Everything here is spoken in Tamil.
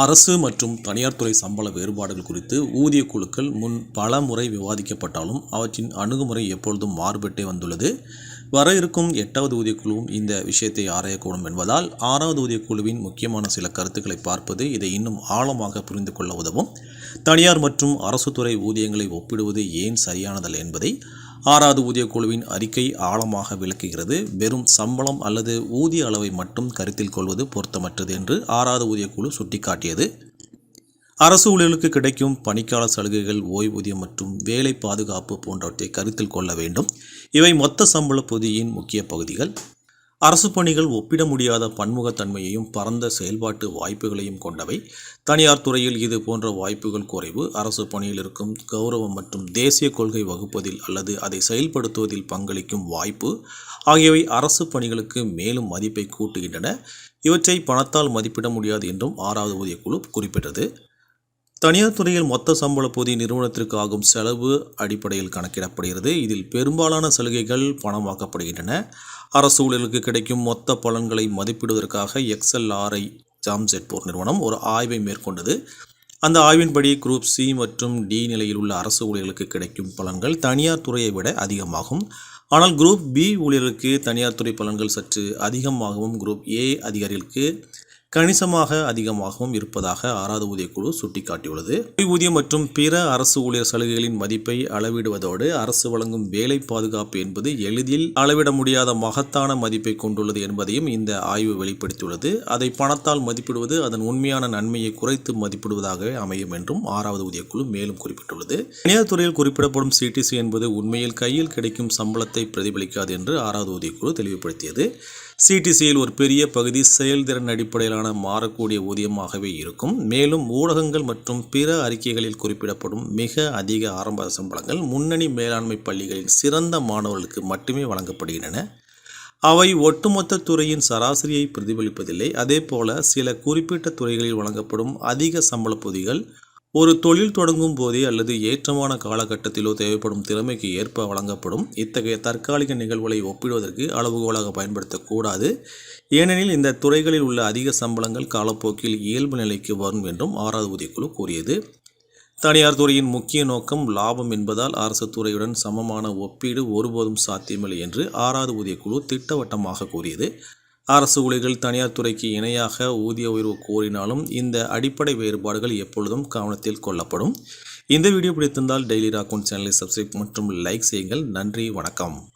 அரசு மற்றும் தனியார் துறை சம்பள வேறுபாடுகள் குறித்து ஊதிய குழுக்கள் முன் பல முறை விவாதிக்கப்பட்டாலும் அவற்றின் அணுகுமுறை எப்பொழுதும் மாறுபட்டே வந்துள்ளது. வர இருக்கும் எட்டாவது ஊதியக்குழுவும் இந்த விஷயத்தை ஆராயக்கூடும் என்பதால் ஆறாவது ஊதியக்குழுவின் முக்கியமான சில கருத்துக்களை பார்ப்பது இதை இன்னும் ஆழமாக புரிந்து கொள்ள உதவும். தனியார் மற்றும் அரசு துறை ஊதியங்களை ஒப்பிடுவது ஏன் சரியானதல்ல என்பதை ஆறாவது ஊதிய குழுவின் அறிக்கை ஆழமாக விளக்குகிறது. வெறும் சம்பளம் அல்லது ஊதிய அளவை மட்டும் கருத்தில் கொள்வது பொருத்தமற்றது என்று ஆறாவது ஊதிய குழு சுட்டிக்காட்டியது. அரசு ஊழியர்களுக்கு கிடைக்கும் பணிக்கால சலுகைகள் ஓய்வூதியம் மற்றும் வேலை பாதுகாப்பு போன்றவற்றை கருத்தில் கொள்ள வேண்டும். இவை மொத்த சம்பள பொதியின் முக்கிய பகுதிகள். அரசு பணிகள் ஒப்பிட முடியாத பன்முகத்தன்மையையும் பரந்த செயல்பாட்டு வாய்ப்புகளையும் கொண்டவை. தனியார் துறையில் இது போன்ற வாய்ப்புகள் குறைவு. அரசு பணியில் இருக்கும் கௌரவம் மற்றும் தேசிய கொள்கை வகுப்பதில் அல்லது அதை செயல்படுத்துவதில் பங்களிக்கும் வாய்ப்பு ஆகியவை அரசு பணிகளுக்கு மேலும் மதிப்பை கூட்டுகின்றன. இவற்றை பணத்தால் மதிப்பிட முடியாது என்றும் ஆறாவது ஊதியக்குழு குறிப்பிட்டது. தனியார் துறையில் மொத்த சம்பள பொதி நிறுவனத்திற்கு ஆகும் செலவு அடிப்படையில் கணக்கிடப்படுகிறது. இதில் பெரும்பாலான சலுகைகள் பணமாக்கப்படுகின்றன. அரசு ஊழியர்களுக்கு கிடைக்கும் மொத்த பலன்களை மதிப்பிடுவதற்காக எக்ஸ்எல்ஆர்ஐ ஜாம்செட்போர் நிறுவனம் ஒரு ஆய்வை மேற்கொண்டது. அந்த ஆய்வின்படி குரூப் சி மற்றும் டி நிலையில் உள்ள அரசு ஊழியர்களுக்கு கிடைக்கும் பலன்கள் தனியார் துறையை விட அதிகமாகும். ஆனால் குரூப் பி ஊழியர்களுக்கு தனியார் துறை பலன்கள் சற்று அதிகமாகவும் குரூப் ஏ அதிகாரிகளுக்கு கணிசமாக அதிகமாகவும் இருப்பதாக ஆறாவது ஊதியக்குழு சுட்டிக்காட்டியுள்ளது. ஓய்வூதியம் மற்றும் பிற அரசு ஊழியர் சலுகைகளின் மதிப்பை அளவிடுவதோடு அரசு வழங்கும் வேலை பாதுகாப்பு என்பது எளிதில் அளவிட முடியாத மகத்தான மதிப்பை கொண்டுள்ளது என்பதையும் இந்த ஆய்வு வெளிப்படுத்தியுள்ளது. அதை பணத்தால் மதிப்பிடுவது அதன் உண்மையான நன்மையை குறைத்து மதிப்பிடுவதாகவே அமையும் என்றும் ஆறாவது ஊதியக்குழு மேலும் குறிப்பிட்டுள்ளது. தனியார் துறையில் குறிப்பிடப்படும் சிடிசி என்பது உண்மையில் கையில் கிடைக்கும் சம்பளத்தை பிரதிபலிக்காது என்று ஆறாவது ஊதியக்குழு தெளிவுபடுத்தியது. சிடிசியில் ஒரு பெரிய பகுதி செயல்திறன் அடிப்படையிலான மாறக்கூடிய ஊதியமாகவே இருக்கும். மேலும் ஊடகங்கள் மற்றும் பிற அறிக்கைகளில் குறிப்பிடப்படும் மிக அதிக ஆரம்ப சம்பளங்கள் முன்னணி மேலாண்மை பள்ளிகளில் சிறந்த மாணவர்களுக்கு மட்டுமே வழங்கப்படுகின்றன. அவை ஒட்டுமொத்த துறையின் சராசரியை பிரதிபலிப்பதில்லை. அதே போல சில குறிப்பிட்ட துறைகளில் வழங்கப்படும் அதிக சம்பள பொதிகள் ஒரு தொழில் தொடங்கும் போதே அல்லது ஏற்றமான காலகட்டத்திலோ தேவைப்படும் திறமைக்கு ஏற்ப வழங்கப்படும் இத்தகைய தற்காலிக நிகழ்வுகளை ஒப்பிடுவதற்கு அளவுகோலாக பயன்படுத்தக்கூடாது. ஏனெனில் இந்த துறைகளில் உள்ள அதிக சம்பளங்கள் காலப்போக்கில் இயல்பு நிலைக்கு வரும் என்றும் ஆறாவது உதவிக்குழு கூறியது. தனியார் துறையின் முக்கிய நோக்கம் லாபம் என்பதால் அரசு துறையுடன் சமமான ஒப்பீடு ஒருபோதும் சாத்தியமில்லை என்று ஆறாவது ஊதியக்குழு திட்டவட்டமாக கூறியது. அரசு ஊழியர்கள் தனியார் துறைக்கு இணையாக ஊதிய உயர்வு கோரினாலும் இந்த அடிப்படை வேறுபாடுகள் எப்பொழுதும் கவனத்தில் கொள்ளப்படும். இந்த வீடியோ பிடித்திருந்தால் டெய்லி ராக்கவுண்ட் சேனலை சப்ஸ்கிரைப் மற்றும் லைக் செய்யுங்கள். நன்றி வணக்கம்.